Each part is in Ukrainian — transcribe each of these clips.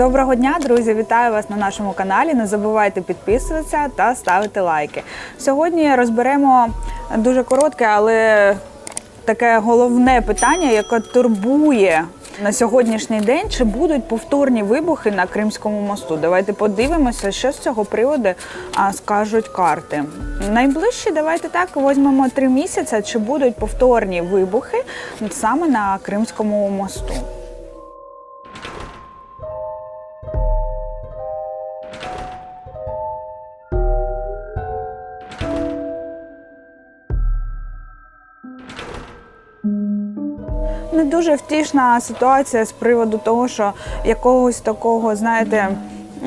Доброго дня, друзі! Вітаю вас на нашому каналі. Не забувайте підписуватися та ставити лайки. Сьогодні розберемо дуже коротке, але таке головне питання, яке турбує на сьогоднішній день. Чи будуть повторні вибухи на Кримському мосту? Давайте подивимося, що з цього приводу скажуть карти. Найближчі, давайте так візьмемо три місяці. Чи будуть повторні вибухи саме на Кримському мосту? Не дуже втішна ситуація з приводу того, що якогось такого, знаєте.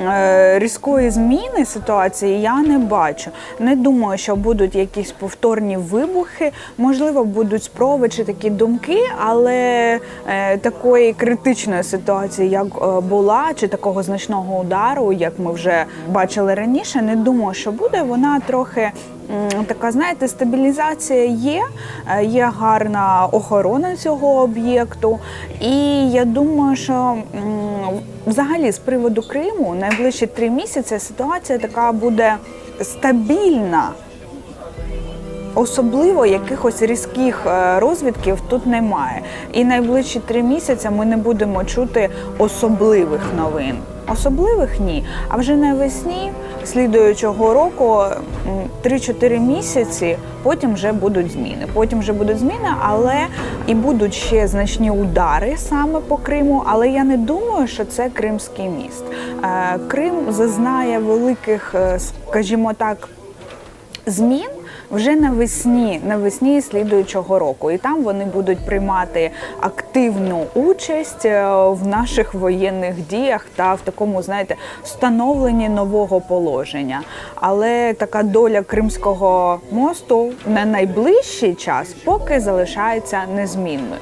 е, Різкої зміни ситуації я не бачу. Не думаю, що будуть якісь повторні вибухи. Можливо, будуть спроби чи такі думки, але е, такої критичної ситуації, як е, була, чи такого значного удару, як ми вже бачили раніше, не думаю, що буде. Вона трохи Така, знаєте, стабілізація є, е, є гарна охорона цього об'єкту. І я думаю, що взагалі з приводу Криму найближчі три місяці ситуація така буде стабільна. Особливо якихось різких е, розвідків тут немає. І найближчі три місяці ми не будемо чути особливих новин. Особливих ні. А вже навесні слідуючого року 3-4 місяці, потім вже будуть зміни. Потім вже будуть зміни, але і будуть ще значні удари саме по Криму. Але я не думаю, що це Кримський міст. Е, Крим зазнає великих, е, скажімо так, змін вже навесні, навесні слідуючого року, і там вони будуть приймати активну участь е, в наших воєнних діях та в такому, знаєте, встановленні нового положення. Але така доля Кримського мосту на найближчий час поки залишається незмінною.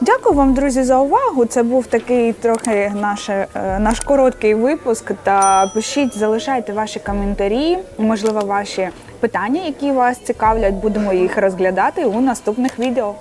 Дякую вам, друзі, за увагу. Це був такий трохи наш, е, наш короткий випуск. Та пишіть, залишайте ваші коментарі, можливо, ваші питання, які вас цікавлять. Будемо їх розглядати у наступних відео.